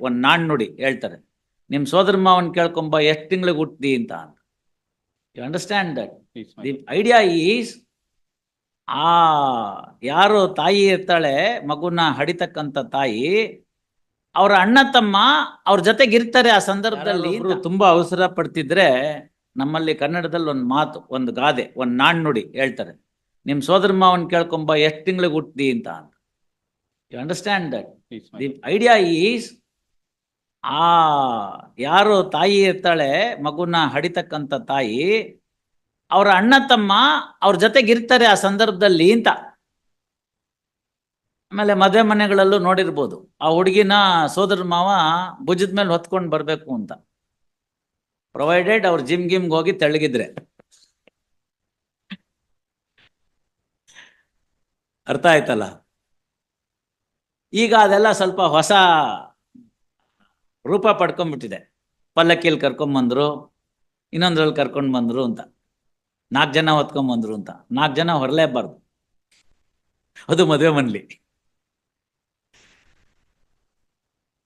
ಒಂದ್ ನಾಣ್ಣುಡಿ ಹೇಳ್ತಾರೆ. ನಿಮ್ ಸೋದರ ಮಾವನ್ ಕೇಳ್ಕೊಂಬ ಎಷ್ಟು ತಿಂಗಳಿಗೆ ಹುಟ್ಟಿ ಅಂತ ಅಂತ you understand that the idea is ಆ ಯಾರು ತಾಯಿ ಇರ್ತಾಳೆ ಮಗುನ ಹಡಿತಕ್ಕಂತ ತಾಯಿ ಅವ್ರ ಅಣ್ಣ ತಮ್ಮ ಅವ್ರ ಜೊತೆಗೆ ಇರ್ತಾರೆ ಆ ಸಂದರ್ಭದಲ್ಲಿ ತುಂಬಾ ಅವಸರ ಪಡ್ತಿದ್ರೆ ನಮ್ಮಲ್ಲಿ ಕನ್ನಡದಲ್ಲಿ ಒಂದು ಮಾತು ಒಂದು ಗಾದೆ ಒಂದು ನಾಣ್ಣುಡಿ ಹೇಳ್ತಾರೆ. ನಿಮ್ ಸೋದರ ಮಾವನ್ ಕೇಳ್ಕೊಂಬ ಎಷ್ಟು ತಿಂಗಳಿಗೆ ಹುಟ್ಟಿ ಅಂತ ಅಂತ you understand that the idea is ಆ ಯಾರು ತಾಯಿ ಇರ್ತಾಳೆ, ಮಗುನ ಹಡಿತಕ್ಕಂಥ ತಾಯಿ, ಅವರ ಅಣ್ಣ ತಮ್ಮ ಅವ್ರ ಜೊತೆಗಿರ್ತಾರೆ ಆ ಸಂದರ್ಭದಲ್ಲಿ ಅಂತ. ಆಮೇಲೆ ಮದುವೆ ಮನೆಗಳಲ್ಲೂ ನೋಡಿರ್ಬೋದು. ಆ ಹುಡುಗಿನ ಸೋದರ ಮಾವ ಭುಜದ ಮೇಲೆ ಹೊತ್ಕೊಂಡು ಬರ್ಬೇಕು ಅಂತ. ಪ್ರೊವೈಡೆಡ್ ಅವ್ರ ಜಿಮ್ ಗಿಮ್ಗೆ ಹೋಗಿ ತೆಳ್ಳಗಿದ್ರೆ ಅರ್ಥ ಆಯ್ತಲ್ಲ? ಈಗ ಅದೆಲ್ಲ ಸ್ವಲ್ಪ ಹೊಸ ರೂಪ ಪಡ್ಕೊಂಡ್ಬಿಟ್ಟಿದೆ. ಪಲ್ಲಕ್ಕಿಯಲ್ಲಿ ಕರ್ಕೊಂಬಂದ್ರು ಇನ್ನೊಂದ್ರಲ್ಲಿ ಕರ್ಕೊಂಡು ಬಂದ್ರು ಅಂತ. ನಾಲ್ಕು ಜನ ಹೊತ್ಕೊಂಬಂದ್ರು ಅಂತ. ನಾಲ್ಕು ಜನ ಹೊರಲೇಬಾರ್ದು. ಅದು ಮದುವೆ ಮನ್ಲಿ.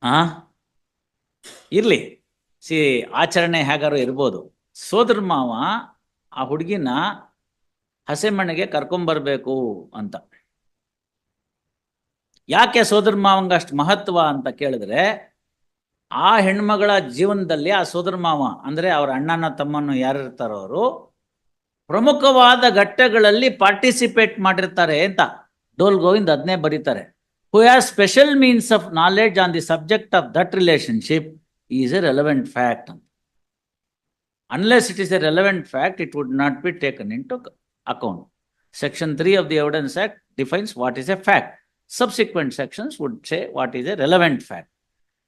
ಆ? ಇರ್ಲಿ. ಸಿ, ಆಚರಣೆ ಹೇಗಾರು ಇರ್ಬೋದು. ಸೋದರ ಮಾವ ಆ ಹುಡುಗಿನ ಹಸೆಮಣೆಗೆ ಕರ್ಕೊಂಬರ್ಬೇಕು ಅಂತ. ಯಾಕೆ ಸೋದರ ಮಾವಂಗ ಅಷ್ಟು ಮಹತ್ವ ಅಂತ ಕೇಳಿದ್ರೆ ಆ ಹೆಣ್ಮಗಳ ಜೀವನದಲ್ಲಿ ಆ ಸೋದರ ಮಾವ, ಅಂದ್ರೆ ಅವ್ರ ಅಣ್ಣನ ತಮ್ಮನ್ನು ಯಾರಿರ್ತಾರೋ ಅವರು, ಪ್ರಮುಖವಾದ ಘಟ್ಟಗಳಲ್ಲಿ ಪಾರ್ಟಿಸಿಪೇಟ್ ಮಾಡಿರ್ತಾರೆ ಅಂತ ಡೋಲ್ ಗೋವಿಂದ್ ಅದನ್ನೇ ಬರೀತಾರೆ. Who has special means of knowledge on the subject of that relationship is a relevant fact ಅಂತ unless it is a relevant fact it would not be taken into account section three of the evidence act defines what is a fact subsequent sections would say what is a relevant fact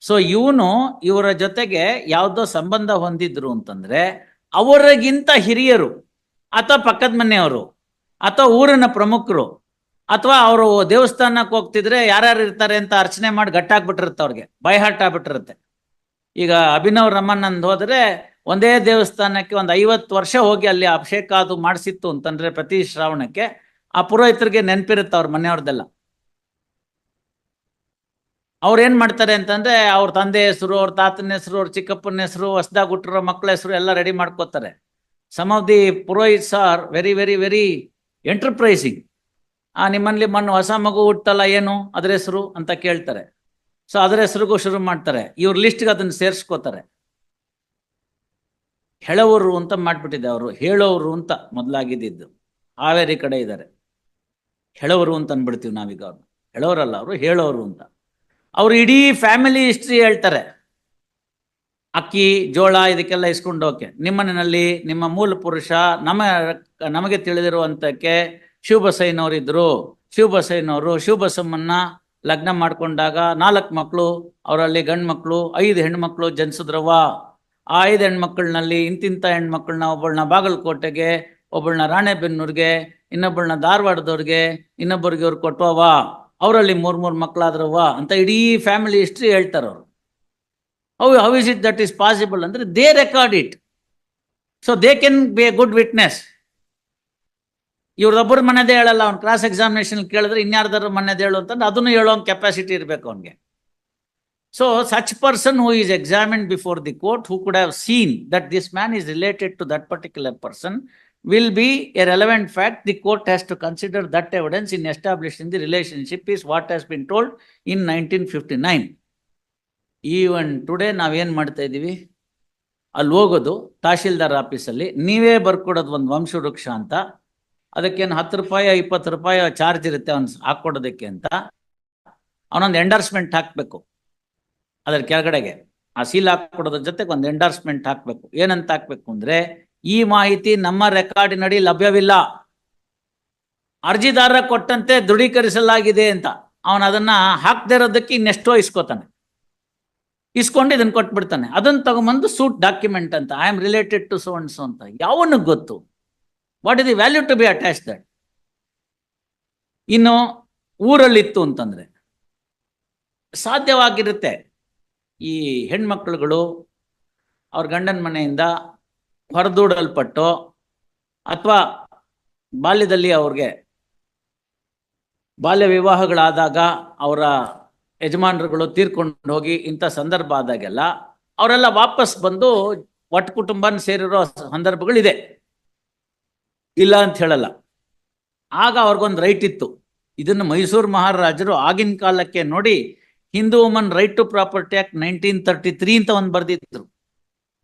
so ಇವನು ಇವರ ಜೊತೆಗೆ ಯಾವುದೋ ಸಂಬಂಧ ಹೊಂದಿದ್ರು ಅಂತಂದ್ರೆ ಅವರಿಗಿಂತ ಹಿರಿಯರು ಅಥವಾ ಪಕ್ಕದ ಮನೆಯವರು ಅಥವಾ ಊರಿನ ಪ್ರಮುಖರು, ಅಥವಾ ಅವರು ದೇವಸ್ಥಾನಕ್ಕೆ ಹೋಗ್ತಿದ್ರೆ ಯಾರ್ಯಾರು ಇರ್ತಾರೆ ಅಂತ ಅರ್ಚನೆ ಮಾಡಿ ಗಟ್ಟಾಗ್ಬಿಟ್ಟಿರುತ್ತೆ ಅವ್ರಿಗೆ ಬೈ ಆಗ್ಬಿಟ್ಟಿರುತ್ತೆ. ಈಗ ಅಭಿನವ್ ರಮಣ್ಣಂದ್ ಹೋದ್ರೆ ಒಂದೇ ದೇವಸ್ಥಾನಕ್ಕೆ ಒಂದು ಐವತ್ತು ವರ್ಷ ಹೋಗಿ ಅಲ್ಲಿ ಅಭಿಷೇಕ ಅದು ಮಾಡಿಸಿತ್ತು ಅಂತಂದ್ರೆ ಪ್ರತಿ ಶ್ರಾವಣಕ್ಕೆ, ಆ ಪುರೋಹಿತರಿಗೆ ನೆನಪಿರುತ್ತೆ ಅವ್ರ ಮನೆಯವ್ರದ್ದೆಲ್ಲ ಅವ್ರು ಏನ್ ಮಾಡ್ತಾರೆ ಅಂತಂದ್ರೆ ಅವ್ರ ತಂದೆ ಹೆಸರು, ಅವ್ರ ತಾತನ ಹೆಸರು, ಅವ್ರ ಚಿಕ್ಕಪ್ಪನ ಹೆಸರು, ಹೊಸದಾಗ ಹುಟ್ಟಿರೋ ಮಕ್ಕಳ ಹೆಸರು ಎಲ್ಲ ರೆಡಿ ಮಾಡ್ಕೋತಾರೆ. Some of the purohits are very very very enterprising ಆ, ನಿಮ್ಮಲ್ಲಿ ಮೊನ್ನೆ ಹೊಸ ಮಗು ಹುಟ್ಟಲ್ಲ ಏನು? ಅದ್ರ ಹೆಸರು ಅಂತ ಕೇಳ್ತಾರೆ. ಸೊ ಅದ್ರ ಹೆಸರುಗೂ ಶುರು ಮಾಡ್ತಾರೆ. ಇವ್ರ ಲಿಸ್ಟ್ಗೆ ಅದನ್ನ ಸೇರಿಸ್ಕೋತಾರೆ. ಹೆಳವರು ಅಂತ ಮಾಡ್ಬಿಟ್ಟಿದೆ ಅವರು. ಹೇಳೋರು ಅಂತ ಮೊದಲಾಗಿದ್ದು ಹಾವೇರಿ ಕಡೆ ಇದ್ದಾರೆ ಹೆಳವರು ಅಂತ ಅಂದ್ಬಿಡ್ತೀವಿ ನಾವೀಗ ಅವ್ರು ಹೇಳೋರಲ್ಲ ಅವರು, ಹೇಳೋರು ಅಂತ. ಅವ್ರು ಇಡೀ ಫ್ಯಾಮಿಲಿ ಹಿಸ್ಟ್ರಿ ಹೇಳ್ತಾರೆ. ಅಕ್ಕಿ, ಜೋಳ ಇದಕ್ಕೆಲ್ಲ ಇಸ್ಕೊಂಡು ಹೋಕೆ ನಿಮ್ಮನೆಯಲ್ಲಿ ನಿಮ್ಮ ಮೂಲ ಪುರುಷ ನಮ್ಮ ನಮಗೆ ತಿಳಿದಿರುವಂತಕ್ಕೆ ಶಿವಬಸಯ್ಯನವರು ಇದ್ರು ಶಿವಬಸಯ್ಯನವರು ಶಿವಬಸಮ್ಮನ್ನ ಲಗ್ನ ಮಾಡ್ಕೊಂಡಾಗ ನಾಲ್ಕು ಮಕ್ಕಳು ಅವರಲ್ಲಿ ಗಂಡು ಮಕ್ಕಳು ಐದು ಹೆಣ್ಮಕ್ಳು ಜನಿಸಿದ್ರವ ಆ ಐದು ಹೆಣ್ಮಕ್ಳನಲ್ಲಿ ಇಂತಿಂಥ ಹೆಣ್ಮಕ್ಳನ್ನ ಒಬ್ಬಳನ್ನ ಬಾಗಲಕೋಟೆಗೆ, ಒಬ್ಬಳನ್ನ ರಾಣೆಬೆನ್ನೂರ್ಗೆ, ಇನ್ನೊಬ್ಬಳನ್ನ ಧಾರವಾಡದವ್ರಿಗೆ, ಇನ್ನೊಬ್ಬರಿಗೆ ಅವ್ರು ಕೊಟ್ಟವ ಅವರಲ್ಲಿ ಮೂರು ಮೂರು ಮಕ್ಕಳಾದ್ರವ ಅಂತ ಇಡೀ ಫ್ಯಾಮಿಲಿ ಹಿಸ್ಟ್ರಿ ಹೇಳ್ತಾರೆ ಅವರು. How how is it that is possible ಅಂದ್ರೆ they record it so they can be a good witness ಇವ್ರದೊಬ್ಬರ ಮನೆದೇ ಹೇಳಲ್ಲ, ಅವ್ನು ಕ್ರಾಸ್ ಎಕ್ಸಾಮಿನೇಷನ್ ಕೇಳಿದ್ರೆ ಇನ್ಯಾರ್ದಾರು ಮನೆದೇ ಹೇಳು ಅಂತಂದ್ರೆ ಅದನ್ನು ಹೇಳೋ ಕೆಪಾಸಿಟಿ ಇರಬೇಕು ಅವನಿಗೆ. So such person who is examine before the court who could have seen that this man is related to that particular person will be a relevant fact, the court has to consider that evidence in establishing the relationship is what has been told in nineteen fifty-nine. Even today ನಾವೇನು ಮಾಡ್ತಾ ಇದ್ದೀವಿ ಅಲ್ಲಿ ಹೋಗೋದು ತಹಶೀಲ್ದಾರ್ ಆಫೀಸಲ್ಲಿ ನೀವೇ ಬರ್ಕೊಡೋದು ಒಂದು ವಂಶವೃಕ್ಷ ಅಂತ. ಅದಕ್ಕೇನು ಹತ್ತು ರೂಪಾಯಿ ಇಪ್ಪತ್ತು ರೂಪಾಯಿ ಚಾರ್ಜ್ ಇರುತ್ತೆ ಅವ್ನು ಹಾಕ್ಕೊಡೋದಕ್ಕೆ ಅಂತ. ಅವನೊಂದು ಎಂಡರ್ಸ್ಮೆಂಟ್ ಹಾಕಬೇಕು. ಅದ್ರ ಕೆಳಗಡೆಗೆ ಆ ಸೀಲ್ ಹಾಕೊಡೋದ್ರ ಜೊತೆಗೆ ಒಂದು ಎಂಡರ್ಸ್ಮೆಂಟ್ ಹಾಕಬೇಕು. ಏನಂತ ಹಾಕ್ಬೇಕು ಅಂದ್ರೆ ಈ ಮಾಹಿತಿ ನಮ್ಮ ರೆಕಾರ್ಡಿನಡಿ ಲಭ್ಯವಿಲ್ಲ. ಅರ್ಜಿದಾರ ಕೊಟ್ಟಂತೆ ದೃಢೀಕರಿಸಲಾಗಿದೆ ಅಂತ. ಅವನು ಅದನ್ನ ಹಾಕ್ದೇ ಇರೋದಕ್ಕೆ ಇನ್ನೆಷ್ಟೋ ಇಸ್ಕೋತಾನೆ. ಇಸ್ಕೊಂಡು ಇದನ್ನ ಕೊಟ್ಬಿಡ್ತಾನೆ. ಅದನ್ನ ತಗೊಂಬಂದು ಸೂಟ್ ಡಾಕ್ಯುಮೆಂಟ್ ಅಂತ. I am related to so and so ಅಂತ. ಯಾವನಿಗೆ ಗೊತ್ತು? What is the value to be attach that ಇನ್ನು ಊರಲ್ಲಿತ್ತು ಅಂತಂದ್ರೆ. ಸಾಧ್ಯವಾಗಿರುತ್ತೆ. ಈ ಹೆಣ್ಮಕ್ಳುಗಳು ಅವ್ರ ಗಂಡನ ಮನೆಯಿಂದ ಹೊರದೂಡಲ್ಪಟ್ಟು ಅಥವಾ ಬಾಲ್ಯದಲ್ಲಿ ಅವ್ರಿಗೆ ಬಾಲ್ಯ ವಿವಾಹಗಳಾದಾಗ ಅವರ ಯಜಮಾನರುಗಳು ತೀರ್ಕೊಂಡು ಹೋಗಿ ಇಂಥ ಸಂದರ್ಭ ಆದಾಗೆಲ್ಲ ಅವರೆಲ್ಲ ವಾಪಸ್ ಬಂದು ಒಟ್ಟು ಕುಟುಂಬನ ಸೇರಿರೋ ಸಂದರ್ಭಗಳಿದೆ. ಇಲ್ಲ ಅಂತ ಹೇಳಲ್ಲ. ಆಗ ಅವ್ರಿಗೊಂದು ರೈಟ್ ಇತ್ತು. ಇದನ್ನು ಮೈಸೂರು ಮಹಾರಾಜರು ಆಗಿನ ಕಾಲಕ್ಕೆ ನೋಡಿ Hindu woman right to property act nineteen thirty three ಅಂತ ಒಂದು ಬರೆದಿದ್ರು.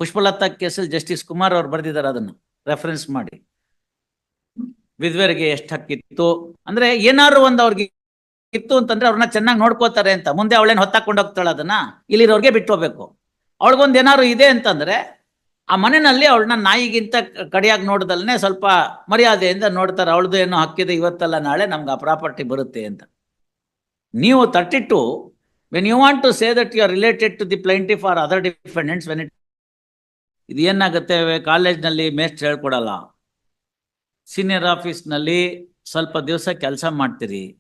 ಪುಷ್ಪಲತಾ ಕೇಸಲ್ಲಿ ಜಸ್ಟಿಸ್ ಕುಮಾರ್ ಅವ್ರು ಬರೆದಿದ್ದಾರೆ ಅದನ್ನು ರೆಫರೆನ್ಸ್ ಮಾಡಿ. ವಿಧ್ವೆರಿಗೆ ಎಷ್ಟು ಹಕ್ಕಿತ್ತು ಅಂದ್ರೆ ಏನಾದ್ರು ಒಂದು ಅವ್ರಿಗೆ ಇತ್ತು ಅಂತಂದ್ರೆ ಅವ್ರನ್ನ ಚೆನ್ನಾಗಿ ನೋಡ್ಕೋತಾರೆ ಅಂತ. ಮುಂದೆ ಅವಳೇನು ಹೊತ್ತಾಕೊಂಡು ಹೋಗ್ತಾಳೆ ಅದನ್ನ? ಇಲ್ಲಿರೋರ್ಗೆ ಬಿಟ್ಕೋಬೇಕು ಅವಳಿಗೊಂದು ಏನಾದ್ರು ಇದೆ ಅಂತಂದ್ರೆ ಆ ಮನೆಯಲ್ಲಿ ಅವಳನ್ನ ನಾಯಿಗಿಂತ ಕಡಿಯಾಗಿ ನೋಡ್ದಲ್ನೇ ಸ್ವಲ್ಪ ಮರ್ಯಾದೆಯಿಂದ ನೋಡ್ತಾರೆ, ಅವಳದು ಏನೋ ಹಕ್ಕಿದೆ, ಇವತ್ತಲ್ಲ ನಾಳೆ ನಮ್ಗೆ ಆ ಪ್ರಾಪರ್ಟಿ ಬರುತ್ತೆ ಅಂತ. ನೀವು thirty two when you want to say that you are related to the plaintiff for other defendants when it ಇದು ಏನಾಗುತ್ತೆ? ಕಾಲೇಜ್ನಲ್ಲಿ ಮೇಸ್ಟ್ ಹೇಳ್ಕೊಡಲ್ಲ. ಸೀನಿಯರ್ ಆಫೀಸ್ನಲ್ಲಿ ಸ್ವಲ್ಪ ದಿವಸ ಕೆಲಸ ಮಾಡ್ತೀರಿ.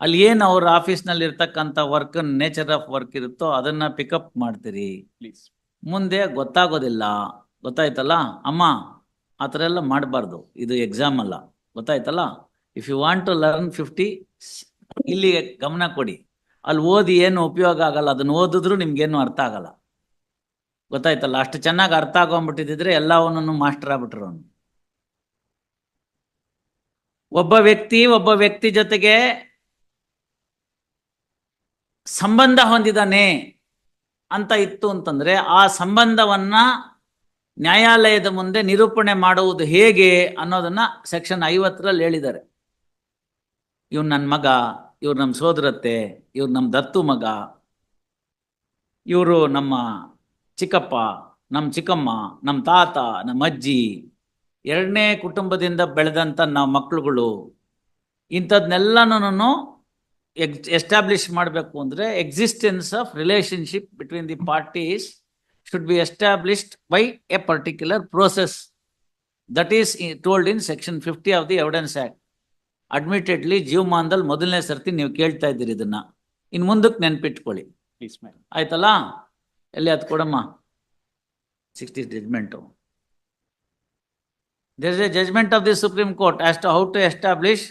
ಅಲ್ಲಿ ಏನು ಅವ್ರ ಆಫೀಸ್ನಲ್ಲಿ ಇರ್ತಕ್ಕಂಥ ವರ್ಕ್ ನೇಚರ್ ಆಫ್ ವರ್ಕ್ ಇರುತ್ತೋ ಅದನ್ನ ಪಿಕಪ್ ಮಾಡ್ತೀರಿ. ಪ್ಲೀಸ್ ಮುಂದೆ ಗೊತ್ತಾಗೋದಿಲ್ಲ. ಗೊತ್ತಾಯ್ತಲ್ಲ? ಅಮ್ಮ ಆ ಥರ ಎಲ್ಲ ಮಾಡಬಾರ್ದು. ಇದು ಎಕ್ಸಾಮ್ ಅಲ್ಲ. ಗೊತ್ತಾಯ್ತಲ್ಲ? If you want to learn fifty ಇಲ್ಲಿ ಗಮನ ಕೊಡಿ. ಅಲ್ಲಿ ಓದಿ ಏನು ಉಪಯೋಗ ಆಗಲ್ಲ ಅದನ್ನ ಓದಿದ್ರು ನಿಮ್ಗೇನು ಅರ್ಥ ಆಗಲ್ಲ. ಗೊತ್ತಾಯ್ತಲ್ಲ? ಅಷ್ಟು ಚೆನ್ನಾಗಿ ಅರ್ಥ ಆಗೊಂಡ್ಬಿಟ್ಟಿದ್ರೆ ಎಲ್ಲವನ್ನೂ ಮಾಸ್ಟರ್ ಆಗ್ಬಿಟ್ರು ಅವನು. ಒಬ್ಬ ವ್ಯಕ್ತಿ ಒಬ್ಬ ವ್ಯಕ್ತಿ ಜೊತೆಗೆ ಸಂಬಂಧ ಹೊಂದಿದಾನೆ ಅಂತ ಇತ್ತು ಅಂತಂದ್ರೆ ಆ ಸಂಬಂಧವನ್ನ ನ್ಯಾಯಾಲಯದ ಮುಂದೆ ನಿರೂಪಣೆ ಮಾಡುವುದು ಹೇಗೆ ಅನ್ನೋದನ್ನ ಸೆಕ್ಷನ್ ಐವತ್ತರಲ್ಲಿ ಹೇಳಿದ್ದಾರೆ. ಇವ್ನು ನನ್ನ ಮಗ, ಇವ್ರು ನಮ್ಮ ಸೋದರತ್ತೆ, ಇವ್ರು ನಮ್ಮ ದತ್ತು ಮಗ, ಇವರು ನಮ್ಮ ಚಿಕ್ಕಪ್ಪ ನಮ್ಮ ಚಿಕ್ಕಮ್ಮ ನಮ್ಮ ತಾತ ನಮ್ಮ ಅಜ್ಜಿ ಎರಡನೇ ಕುಟುಂಬದಿಂದ ಬೆಳೆದಂಥ ನಾವು ಮಕ್ಕಳುಗಳು ಇಂಥದ್ನೆಲ್ಲನೂ ಎಸ್ಟಾಬ್ಲಿಷ್ ಮಾಡಬೇಕು ಅಂದರೆ existence of relationship between the parties should be established by a particular process. That is told in section fifty of the evidence act admittedly ಜೀವಮಾನದಲ್ಲಿ ಮೊದಲನೇ ಸರ್ತಿ ನೀವು ಕೇಳ್ತಾ ಇದ್ದೀರಿ ಇದನ್ನ. ಇನ್ನು ಮುಂದಕ್ಕೆ ನೆನ್ಪಿಟ್ಕೊಳ್ಳಿ. ಆಯ್ತಲ್ಲ? ಎಲ್ಲಿ ಅದು ಕೊಡಮ್ಮ? Sixty judgement there is a judgement of the Supreme Court as to how to establish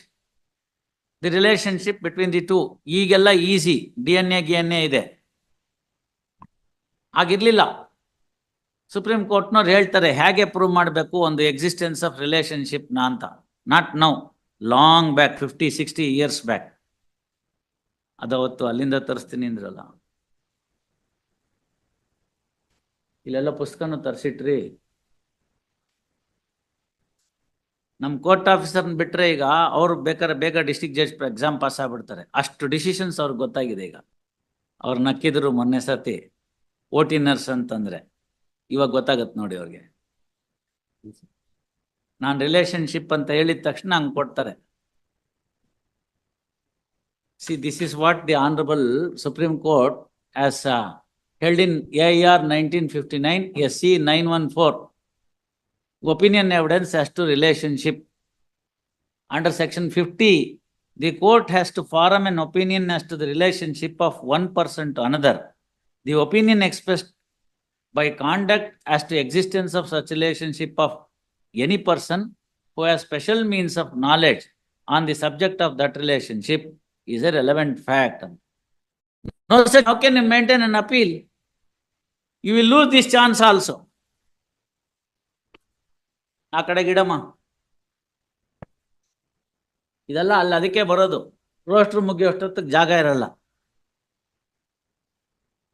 the relationship between the two ಈಗೆಲ್ಲ ಈಸಿ ಡಿ ಎನ್ ಎ ಗಿ ಎನ್ ಎ ಇದೆ. ಆಗಿರ್ಲಿಲ್ಲ. ಸುಪ್ರೀಂ ಕೋರ್ಟ್ನವ್ರು ಹೇಳ್ತಾರೆ, ಹೇಗೆ ಪ್ರೂವ್ ಮಾಡಬೇಕು ಒಂದು ಎಕ್ಸಿಸ್ಟೆನ್ಸ್ ಆಫ್ ರಿಲೇಷನ್ಶಿಪ್ನ ಅಂತ? Not now long back fifty sixty years back ಅದವತ್ತು ಅಲ್ಲಿಂದ ತರಿಸ್ತೀನಿ ಅಂದ್ರಲ್ಲ. ಇಲ್ಲೆಲ್ಲ ಪುಸ್ತಕನೂ ತರಿಸಿಟ್ರಿ. ನಮ್ಮ ಕೋರ್ಟ್ ಆಫೀಸರ್ನ ಬಿಟ್ರೆ ಈಗ ಅವ್ರು ಬೇಕಾದ್ರೆ ಬೇಗ ಡಿಸ್ಟಿಕ್ ಜಡ್ಜ್ ಎಕ್ಸಾಮ್ ಪಾಸ್ ಆಗ್ಬಿಡ್ತಾರೆ. ಅಷ್ಟು ಡಿಸಿಷನ್ಸ್ ಅವ್ರಿಗೆ ಗೊತ್ತಾಗಿದೆ ಈಗ. ಅವ್ರು ನಕ್ಕಿದ್ರು ಮೊನ್ನೆ ಸತಿ ಓಟಿನರ್ಸ್ ಅಂತಂದ್ರೆ. ಇವಾಗ ಗೊತ್ತಾಗತ್ತೆ ನೋಡಿ ಅವ್ರಿಗೆ. ನಾನು ರಿಲೇಶನ್ಶಿಪ್ ಅಂತ ಹೇಳಿದ ತಕ್ಷಣ ಹಂಗೆ ಕೊಡ್ತಾರೆ. See this is what the honourable Supreme Court has held in AIR 1959 SC 914 opinion evidence as to relationship. Under section 50 the court has to form an opinion as to the relationship of one person to another. The opinion expressed by conduct as to existence of such relationship of any person who has special means of knowledge on the subject of that relationship is a relevant fact no sir how can you maintain an appeal? You will lose this chance also. ಆ ಕಡೆ ಗಿಡಮ್ಮ. ಇದೆಲ್ಲ ಅಲ್ಲಿ ಅದಕ್ಕೆ ಬರೋದು. ರೋಸ್ಟ್ರು ಮುಗಿಯೋಷ್ಟೊತ್ತಿಗೆ ಜಾಗ ಇರಲ್ಲ.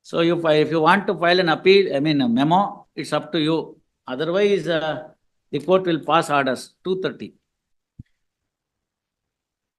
So you if you want to file an appeal I mean memo it's up to you otherwise the court will pass orders two thirty